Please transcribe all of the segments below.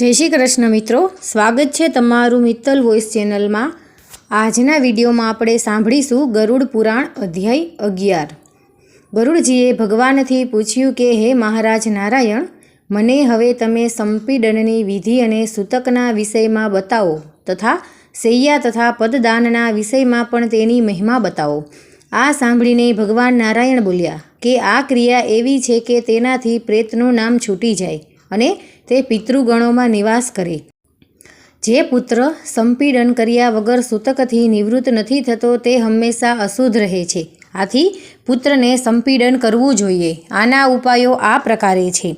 જય શ્રી કૃષ્ણ મિત્રો. સ્વાગત છે તમારું મિત્તલ વોઇસ ચેનલમાં આજના વિડીયોમાં આપણે સાંભળીશું ગરુડ પુરાણ અધ્યાય અગિયાર. ગરુડજીએ ભગવાનથી પૂછ્યું કે, હે મહારાજ નારાયણ, મને હવે તમે સંપીડનની વિધિ અને સૂતકના વિષયમાં બતાવો તથા સૈયા તથા પદદાનના વિષયમાં પણ તેની મહિમા બતાવો. આ સાંભળીને ભગવાન નારાયણ બોલ્યા કે, આ ક્રિયા એવી છે કે તેનાથી પ્રેતનું નામ છૂટી જાય. અને તે પિતૃગણોમાં નિવાસ કરે. જે પુત્ર સંપીડન કર્યા વગર સૂતકથી નિવૃત્ત નથી થતો તે હંમેશા અશુદ્ધ રહે છે. આથી પુત્રને સંપીડન કરવું જોઈએ. આના ઉપાયો આ પ્રકારે છે.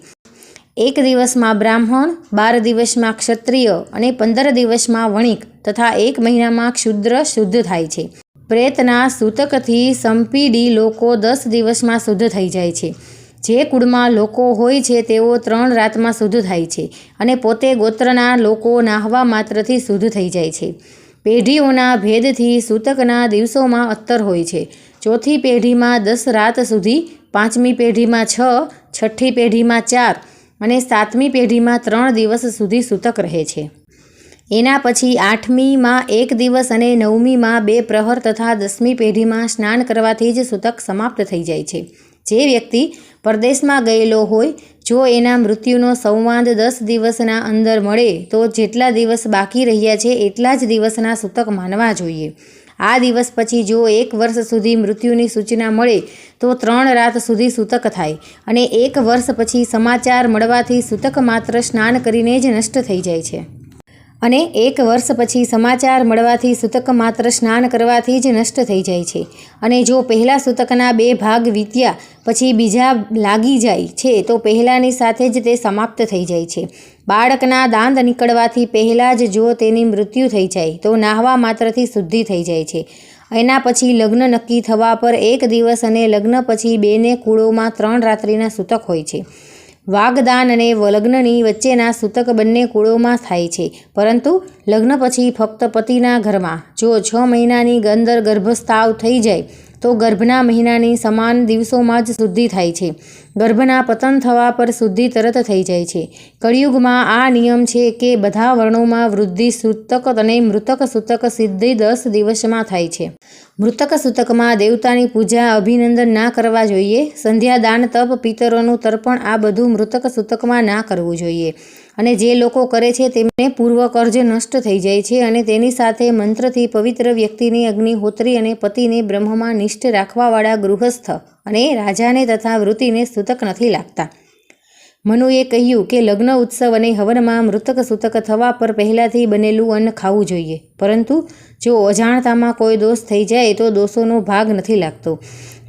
એક દિવસમાં બ્રાહ્મણ, બાર દિવસમાં ક્ષત્રિય અને પંદર દિવસમાં વણિક તથા એક મહિનામાં ક્ષુદ્ર શુદ્ધ થાય છે. પ્રેતના સૂતકથી સંપીડી લોકો દસ દિવસમાં શુદ્ધ થઈ જાય છે. જે કુળમાં લોકો હોય છે, તેઓ ત્રણ રાતમાં શુદ્ધ થાય છે અને પોતે ગોત્રના લોકો નાહવા માત્રથી શુદ્ધ થઈ જાય છે. પેઢીઓના ભેદથી સૂતકના દિવસોમાં અત્તર હોય છે. ચોથી પેઢીમાં દસ રાત સુધી, પાંચમી પેઢીમાં છ, છઠ્ઠી પેઢીમાં ચાર અને સાતમી પેઢીમાં ત્રણ દિવસ સુધી સૂતક રહે છે. એના પછી આઠમીમાં એક દિવસ અને નવમીમાં બે પ્રહર તથા દસમી પેઢીમાં સ્નાન કરવાથી જ સૂતક સમાપ્ત થઈ જાય છે. જે વ્યક્તિ પરદેશમાં ગયેલો હોય, જો એના મૃત્યુનો સંવાદ દસ દિવસના અંદર મળે, તો જેટલા દિવસ બાકી રહ્યા છે, એટલા જ દિવસના સૂતક માનવા જોઈએ. આ દિવસ પછી જો એક વર્ષ સુધી મૃત્યુની સૂચના મળે, તો ત્રણ રાત સુધી સૂતક થાય અને એક વર્ષ પછી સમાચાર મળવાથી સૂતક માત્ર સ્નાન કરીને જ નષ્ટ થઈ જાય છે. અને એક વર્ષ પછી સમાચાર મળવાથી સૂતક માત્ર સ્નાન કરવાથી જ નષ્ટ થઈ જાય છે. અને જો પહેલાં સૂતકના બે ભાગ વીત્યા પછી બીજા લાગી જાય છે, તો પહેલાંની સાથે જ તે સમાપ્ત થઈ જાય છે. બાળકના દાંત નીકળવાથી પહેલાં જ જો તેની મૃત્યુ થઈ જાય, તો નાહવા માત્રથી શુદ્ધિ થઈ જાય છે. એના પછી લગ્ન નક્કી થવા પર એક દિવસ અને લગ્ન પછી બેને કુળોમાં ત્રણ રાત્રિના સૂતક હોય છે. વાગદાન અને લગ્નની વચ્ચેના સૂતક બંને કુળોમાં થાય છે. પરંતુ લગ્ન પછી ફક્ત પતિના ઘરમાં, જો છ મહિનાની અંદર ગર્ભસ્તાવ થઈ જાય તો ગર્ભના મહિનાની સમાન દિવસોમાં જ શુદ્ધિ થાય છે. ગર્ભના પતન થવા પર શુદ્ધિ તરત થઈ જાય છે. કળિયુગમાં આ નિયમ છે કે બધા વર્ણોમાં વૃદ્ધિ, સૂતક અને મૃતક સૂતક સિદ્ધિ દસ દિવસમાં થાય છે. મૃતક સૂતકમાં દેવતાની પૂજા, અભિનંદન ના કરવા જોઈએ. સંધ્યાદાન, તપ, પિતરોનું તર્પણ આ બધું મૃતક સૂતકમાં ના કરવું જોઈએ. અને જે લોકો કરે છે તેમને પૂર્વ કર્જ નષ્ટ થઈ જાય છે અને તેની સાથે મંત્રથી પવિત્ર વ્યક્તિની અગ્નિહોત્રી અને પતિને બ્રહ્મમાં નિષ્ઠ રાખવાવાળા ગૃહસ્થ અને રાજાને તથા વૃત્તિને સૂતક નથી લાગતા. મનુએ કહ્યું કે લગ્ન ઉત્સવ અને હવનમાં મૃતક સૂતક થવા પર પહેલાંથી બનેલું અન્ન ખાવું જોઈએ. પરંતુ જો અજાણતામાં કોઈ દોષ થઈ જાય તો દોષોનો ભાગ નથી લાગતો.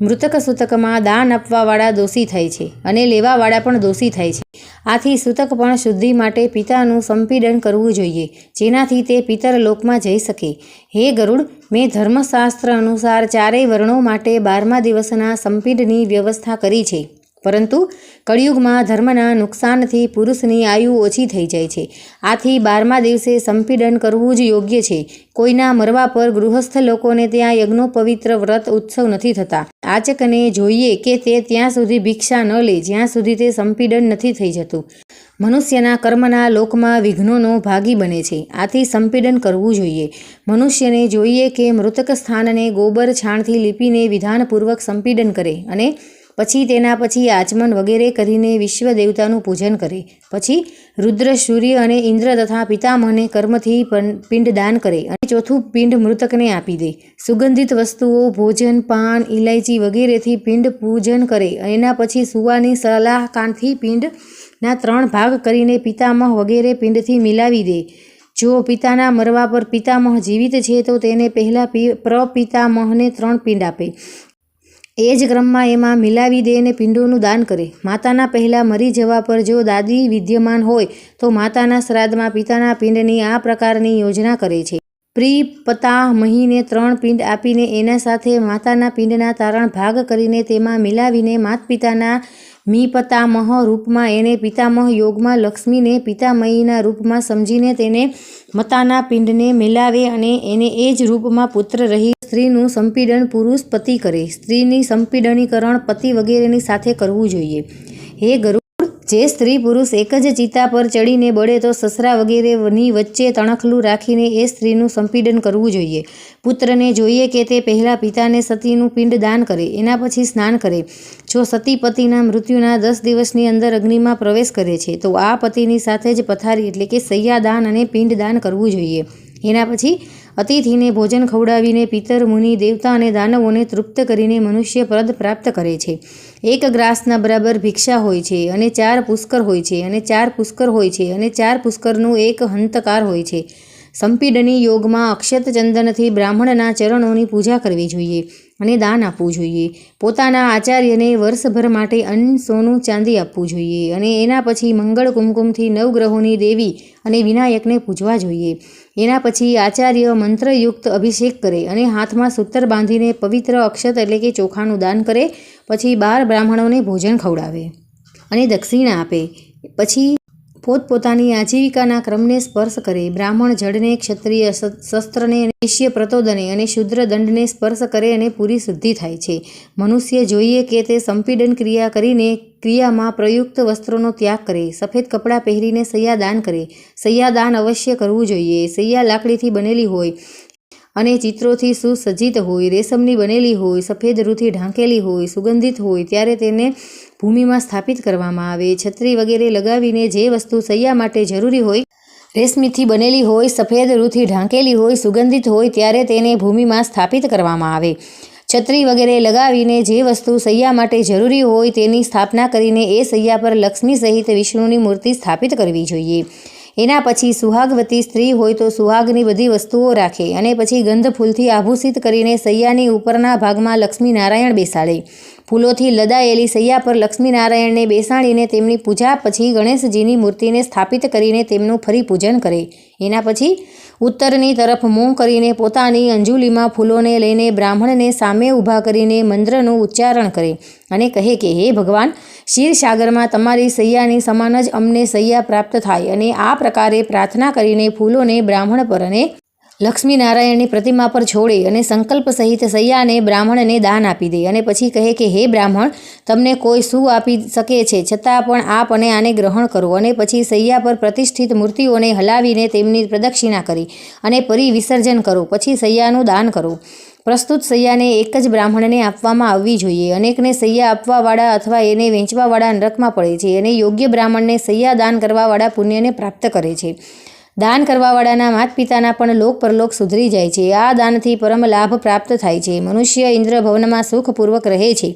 મૃતક સૂતકમાં દાન આપવાવાળા દોષી થાય છે અને લેવાવાળા પણ દોષી થાય છે. આથી સૂતક પણ શુદ્ધિ માટે પિતાનું સંપીડન કરવું જોઈએ, જેનાથી તે પિતર લોકમાં જઈ શકે. હે ગરુડ, મેં ધર્મશાસ્ત્ર અનુસાર ચારેય વર્ણો માટે બારમા દિવસના સંપીડની વ્યવસ્થા કરી છે. પરંતુ કળિયુગમાં ધર્મના નુકસાનથી પુરુષની આયુ ઓછી થઈ જાય છે. આથી બારમા દિવસે સંપીડન કરવું જ યોગ્ય છે. કોઈના મરવા પર ગૃહસ્થ લોકોને ત્યાં યજ્ઞોપવિત્ર વ્રત ઉત્સવ નથી થતા. આચકને જોઈએ કે તે ત્યાં સુધી ભિક્ષા ન લે, જ્યાં સુધી તે સંપીડન નથી થઈ જતું. મનુષ્યના કર્મના લોકમાં વિઘ્નોનો ભાગી બને છે. આથી સંપીડન કરવું જોઈએ. મનુષ્યને જોઈએ કે મૃતક સ્થાનને ગોબર છાણથી લીપીને વિધાનપૂર્વક સંપીડન કરે અને પછી તેના પછી આચમન વગેરે કરીને વિશ્વ દેવતાનું પૂજન કરે. પછી રુદ્ર, સૂર્ય અને ઇન્દ્ર તથા પિતામહને કર્મથી પિંડ દાન કરે અને ચોથું પિંડ મૃતકને આપી દે. સુગંધિત વસ્તુઓ, ભોજન, પાન ઇલાયચી વગેરેથી પિંડ પૂજન કરે. એના પછી સુવાની સલાહકાંથી પિંડના ત્રણ ભાગ કરીને પિતામહ વગેરે પિંડથી મિલાવી દે. જો પિતાના મરવા પર પિતામહ જીવિત છે, તો તેને પહેલાં પ્રપિતામહને ત્રણ પિંડ આપે. એ જ ક્રમમાં એમાં મિલાવી દે અને પિંડોનું દાન કરે. માતાના પહેલાં મરી જવા પર જો દાદી વિદ્યમાન હોય, તો માતાના શ્રાદ્ધમાં પિતાના પિંડની આ પ્રકારની યોજના કરે છે. પ્રિપતા મહીને ત્રણ પિંડ આપીને એના સાથે માતાના પિંડના તારણ ભાગ કરીને તેમાં મિલાવીને માતપિતાના મી પતામહ રૂપમાં એને પિતામહ યોગમાં લક્ષ્મીને પિતામહીના રૂપમાં સમજીને તેને મતાના પિંડને મિલાવે અને એને એ જ રૂપમાં પુત્ર રહી સ્ત્રીનું સંપીડન પુરુષ પતિ કરે. સ્ત્રીની સંપીડનીકરણ પતિ વગેરેની સાથે કરવું જોઈએ. હે ગરુડ, જે સ્ત્રી પુરુષ એક જ ચિતા પર ચડીને બળે તો સસરા વગેરેની વચ્ચે તણખલું રાખીને એ સ્ત્રીનું સંપીડન કરવું જોઈએ. પુત્રને જોઈએ કે તે પહેલાં પિતાને સતીનું પિંડ દાન કરે, એના પછી સ્નાન કરે. જો સતી પતિના મૃત્યુના દસ દિવસની અંદર અગ્નિમાં પ્રવેશ કરે છે, તો આ પતિની સાથે જ પથારી એટલે કે સૈયાદાન અને પિંડ દાન કરવું જોઈએ. એના પછી અતિથિને ભોજન ખવડાવીને પિતર, મુનિ, દેવતા અને દાનવોને તૃપ્ત કરીને મનુષ્ય પદ પ્રાપ્ત કરે છે. એક ગ્રાસના બરાબર ભિક્ષા હોય છે અને ચાર પુષ્કર હોય છે અને ચાર પુષ્કર હોય છે અને ચાર પુષ્કરનું એક હંતકાર હોય છે. સંપીડની યોગમાં અક્ષત ચંદનથી બ્રાહ્મણના ચરણોની પૂજા કરવી જોઈએ. અને દાન આપવું જોઈએ. પોતાના આચાર્યને વર્ષભર માટે અન્ન, સોનું, ચાંદી આપવું જોઈએ અને એના પછી મંગળ કુમકુમથી નવગ્રહોની દેવી અને વિનાયકને પૂજવા જોઈએ. એના પછી આચાર્ય મંત્રયુક્ત અભિષેક કરે અને હાથમાં સૂતર બાંધીને પવિત્ર અક્ષત એટલે કે ચોખાનું દાન કરે, પછી બાર બ્રાહ્મણોને ભોજન ખવડાવે અને દક્ષિણા આપે. પછી પોતપોતાની આજીવિકાના ક્રમને સ્પર્શ કરે. બ્રાહ્મણ જળને ક્ષત્રિય શસ્ત્રને વૈશ્ય પ્રતોદને અને શુદ્ર દંડને સ્પર્શ કરે અને પૂરી શુદ્ધિ થાય છે. મનુષ્ય જોઈએ કે તે સંપીડન ક્રિયા કરીને ક્રિયામાં પ્રયુક્ત વસ્ત્રોનો ત્યાગ કરે. સફેદ કપડાં પહેરીને સૈયાદાન કરે. સૈયાદાન અવશ્ય કરવું જોઈએ. સૈયા લાકડીથી બનેલી હોય અને ચિત્રોથી સુસજ્જિત હોય. રેશમની બનેલી હોય, સફેદ રૂથી ઢાંકેલી હોય, સુગંધિત હોય, ત્યારે તેને ભૂમિમાં સ્થાપિત કરવામાં આવે, છત્રી વગેરે લગાવીને જે વસ્તુ સૈયા માટે જરૂરી હોય, રેશમીથી બનેલી હોય, સફેદ રૂથી ઢાંકેલી હોય, સુગંધિત હોય, ત્યારે તેને ભૂમિમાં સ્થાપિત કરવામાં આવે. છત્રી વગેરે લગાવીને જે વસ્તુ સૈયા માટે જરૂરી હોય તેની સ્થાપના કરીને એ સૈયા પર લક્ષ્મી સહિત વિષ્ણુની મૂર્તિ સ્થાપિત કરવી જોઈએ. એના પછી સુહાગવતી સ્ત્રી હોય તો સુહાગની બધી વસ્તુઓ રાખે અને પછી ગંધ ફૂલથી આભૂષિત કરીને સૈયાની ઉપરના ભાગમાં લક્ષ્મી નારાયણ બેસાડે. ફૂલોથી લદાયેલી સૈયા પર લક્ષ્મી નારાયણને બેસાડીને તેમની પૂજા પછી ગણેશજીની મૂર્તિને સ્થાપિત કરીને તેમનું ફરી પૂજન કરે. એના પછી ઉત્તરની તરફ મોં કરીને પોતાની અંજુલીમાં ફૂલોને લઈને બ્રાહ્મણને સામે ઊભા કરીને મંત્રનું ઉચ્ચારણ કરે અને કહે કે, હે ભગવાન ક્ષીરસાગરમાં તમારી સૈયાની સમાન જ અમને સૈયા પ્રાપ્ત થાય અને આ પ્રકારે પ્રાર્થના કરીને ફૂલોને બ્રાહ્મણ પર અને લક્ષ્મી નારાયણની પ્રતિમા પર છોડે અને સંકલ્પ સહિત સૈયાને બ્રાહ્મણને દાન આપી દે અને પછી કહે કે, હે બ્રાહ્મણ, તમને કોઈ શું આપી શકે છે? છતાં પણ આપ અને આને ગ્રહણ કરો. અને પછી સૈયા પર પ્રતિષ્ઠિત મૂર્તિઓને હલાવીને તેમની પ્રદક્ષિણા કરી અને પરી વિસર્જન કરો. પછી સૈયાનું દાન કરો. પ્રસ્તુત સૈયાને એક જ બ્રાહ્મણને આપવામાં આવવી જોઈએ. અનેકને સૈયા આપવાવાળા અથવા એને વેચવાવાળા નરકમાં પડે છે અને યોગ્ય બ્રાહ્મણને સૈયા દાન કરવાવાળા પુણ્યને પ્રાપ્ત કરે છે. દાન કરવાવાળાના માત પિતાના પણ લોક પરલોક સુધરી જાય છે. આ દાનથી પરમ લાભ પ્રાપ્ત થાય છે. મનુષ્ય ઇન્દ્ર ભવનમાં સુખપૂર્વક રહે છે.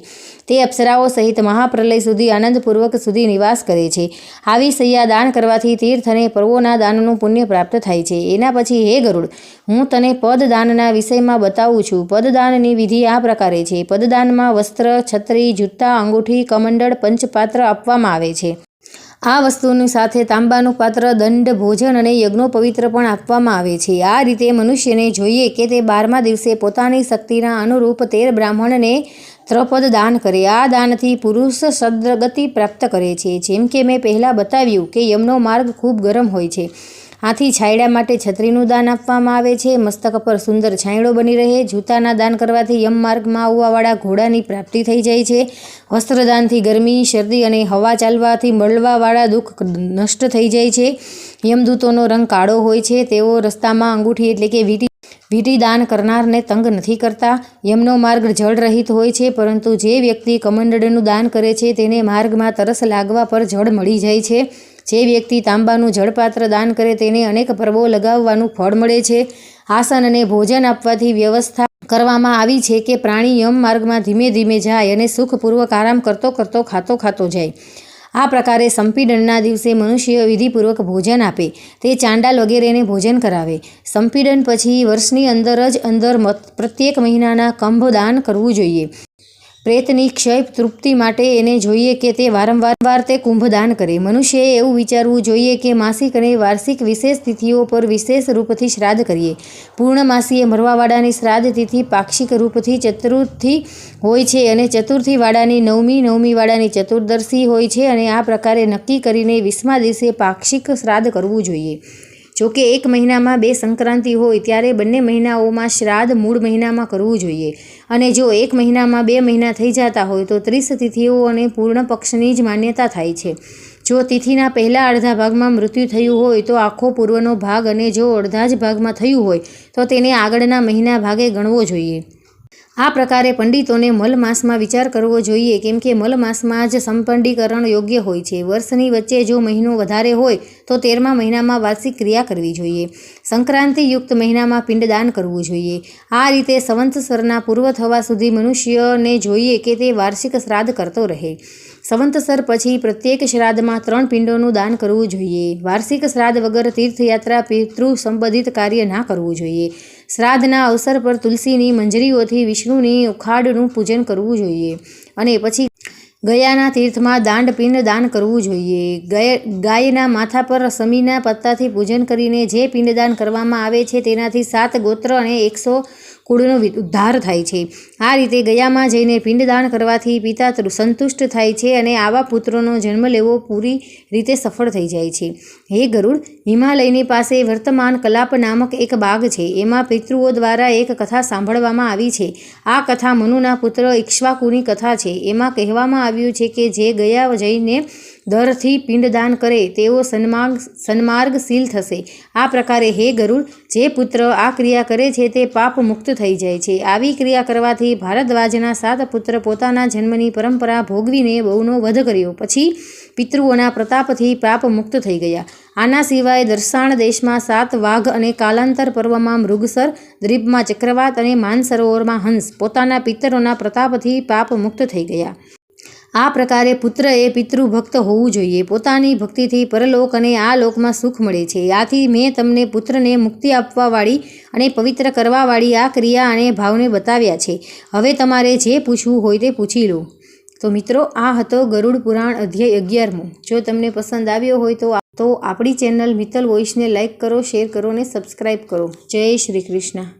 તે અપ્સરાઓ સહિત મહાપ્રલય સુધી આનંદપૂર્વક સુધી નિવાસ કરે છે. આવી સૈયા દાન કરવાથી તીર્થ અને પર્વોના દાનનું પુણ્ય પ્રાપ્ત થાય છે. એના પછી હે ગરુડ, હું તને પદદાનના વિષયમાં બતાવું છું. પદદાનની વિધિ આ પ્રકારે છે. પદદાનમાં વસ્ત્ર, છત્રી, જૂતા, અંગૂઠી, કમંડળ, પંચપાત્ર આપવામાં આવે છે. આ વસ્તુની સાથે તાંબાનું પાત્ર, દંડ, ભોજન અને યજ્ઞોપવિત્ર પણ આપવામાં આવે છે. આ રીતે મનુષ્યને જોઈએ કે તે બારમા દિવસે પોતાની શક્તિના અનુરૂપ તેર બ્રાહ્મણને ત્રપદ દાન કરે. આ દાનથી પુરુષ સદ્રગતિ પ્રાપ્ત કરે છે. જેમ કે મેં પહેલાં બતાવ્યું કે યમનો માર્ગ ખૂબ ગરમ હોય છે. આથી છાયડા માટે છત્રીનું દાન આપવામાં આવે છે. મસ્તક પર સુંદર છાંયડો બની રહે. જૂતાના દાન કરવાથી યમ માર્ગમાં આવવાવાળા ઘોડાની પ્રાપ્તિ થઈ જાય છે. વસ્ત્રદાનથી ગરમી, શરદી અને હવા ચાલવાથી મળવાવાળા દુઃખ નષ્ટ થઈ જાય છે. યમદૂતોનો રંગ કાળો હોય છે. તેઓ રસ્તામાં અંગૂઠી એટલે કે વીંટી, વીટી દાન કરનારને તંગ નથી કરતા. યમનો માર્ગ જળરહિત હોય છે, પરંતુ જે વ્યક્તિ કમંડળનું દાન કરે છે, તેને માર્ગમાં તરસ લાગવા પર જળ મળી જાય છે. જે વ્યક્તિ તાંબાનું જળપાત્ર દાન કરે તેને અનેક પર્વો લગાવવાનું ફળ મળે છે. આસન અને ભોજન આપવાથી વ્યવસ્થા કરવામાં આવી છે કે પ્રાણી યમ માર્ગમાં ધીમે ધીમે જાય અને સુખપૂર્વક આરામ કરતો કરતો ખાતો ખાતો જાય. આ પ્રકારે સંપીડનના દિવસે મનુષ્ય વિધિપૂર્વક ભોજન આપે, તે ચાંડાલ વગેરેને ભોજન કરાવે. સંપીડન પછી વર્ષની અંદર જ અંદર પ્રત્યેક મહિનાના કંભ દાન કરવું જોઈએ. પ્રેતની ક્ષય તૃપ્તિ માટે એને જોઈએ કે તે વારંવાર તે કુંભદાન કરે. મનુષ્યએ એવું વિચારવું જોઈએ કે માસિક અને વાર્ષિક વિશેષ તિથિઓ પર વિશેષ રૂપથી શ્રાદ્ધ કરીએ. પૂર્ણમાસીએ મરવાવાળાની શ્રાદ્ધ તિથિ પાક્ષિક રૂપથી ચતુર્થી હોય છે અને ચતુર્થીવાળાની નવમી, નવમીવાળાની ચતુર્દશી હોય છે અને આ પ્રકારે નક્કી કરીને વીસમા દિવસે પાક્ષિક શ્રાદ્ધ કરવું જોઈએ. જોકે એક મહિનામાં બે સંક્રાંતિ હોય ત્યારે બંને મહિનાઓમાં શ્રાદ્ધ મૂળ મહિનામાં કરવું જોઈએ. અને જો એક મહિનામાં બે મહિના થઈ જતા હોય તો ત્રીસ તિથિઓ અને પૂર્ણ પક્ષની જ માન્યતા થાય છે. જો તિથિના પહેલા અડધા ભાગમાં મૃત્યુ થયું હોય તો આખો પૂર્વનો ભાગ અને જો અડધા જ ભાગમાં થયું હોય તો તેને આગળના મહિના ભાગે ગણવો જોઈએ. આ પ્રકારે પંડિતોને મલમાસમાં વિચાર કરવો જોઈએ, કેમ કે મલમાસમાં જ સંપંડીકરણ યોગ્ય હોય છે. વર્ષની વચ્ચે જો મહિનો વધારે હોય, તો તેરમા મહિનામાં વાર્ષિક ક્રિયા કરવી જોઈએ. સંક્રાંતિયુક્ત મહિનામાં પિંડદાન કરવું જોઈએ. આ રીતે સંવંતસરના પૂર્વ થવા સુધી મનુષ્યને જોઈએ કે તે વાર્ષિક શ્રાદ્ધ કરતો રહે. સંવંતસર પછી પ્રત્યેક શ્રાદ્ધમાં ત્રણ પિંડોનું દાન કરવું જોઈએ. વાર્ષિક શ્રાદ્ધ વગર તીર્થયાત્રા પિતૃ સંબંધિત કાર્ય ના કરવું જોઈએ. શ્રાદ્ધના અવસર પર તુલસીની મંજરીઓથી વિષ્ણુની ઉખાડનું પૂજન કરવું જોઈએ અને પછી ગયાના તીર્થમાં દાંડ પિંડ દાન કરવું જોઈએ. ગાયના માથા પર સમીના પત્તાથી પૂજન કરીને જે પિંડદાન કરવામાં આવે છે તેનાથી સાત ગોત્ર અને એકસો કુળનો ઉદ્ધાર થાય છે. આ રીતે ગયામાં જઈને પિંડદાન કરવાથી પિતા સંતુષ્ટ થાય છે અને આવા પુત્રોનો જન્મ લેવો પૂરી રીતે સફળ થઈ જાય છે. હે ગરુડ, હિમાલયની પાસે વર્તમાન કલાપ નામક એક બાગ છે. એમાં પિતૃઓ દ્વારા એક કથા સાંભળવામાં આવી છે. આ કથા મનુના પુત્ર ઇક્ષ્વાકુની કથા છે. એમાં કહેવામાં આવ્યું છે કે જે ગયા જઈને દરથી પિંડદાન કરે તેઓ સન્માર્ગ, સન્માર્ગશીલ થશે. આ પ્રકારે હે ગરુડ, જે પુત્ર આ ક્રિયા કરે છે તે પાપ મુક્ત થઈ જાય છે. આવી ક્રિયા કરવાથી ભારદ્વાજના સાત પુત્ર પોતાના જન્મની પરંપરા ભોગવીને બહુનો વધ કર્યો. પછી પિતૃઓના પ્રતાપથી પાપ મુક્ત થઈ ગયા. આના સિવાય દર્શાણ દેશમાં સાત વાઘ અને કાલાંતર પર્વમાં મૃગસર, દ્વીપમાં ચક્રવાત અને માનસરોવરમાં હંસ પોતાના પિતરોના પ્રતાપથી પાપ મુક્ત થઈ ગયા. આ પ્રકારે પુત્ર એ પિતૃભક્ત હોવું જોઈએ. પોતાની ભક્તિથી પરલોક અને આ લોકમાં સુખ મળે છે. આથી મેં તમને પુત્રને મુક્તિ આપવાવાળી અને પવિત્ર કરવાવાળી આ ક્રિયા અને ભાવને બતાવ્યા છે. હવે તમારે જે પૂછવું હોય તે પૂછી લો. તો મિત્રો, આ હતો ગરુડ પુરાણ અધ્યાય અગિયારમો. જો તમને પસંદ આવ્યો હોય તો તો આપણી ચેનલ મિત્તલ વોઇસને લાઇક કરો, શેર કરો અને સબસ્ક્રાઈબ કરો. જય શ્રી કૃષ્ણ.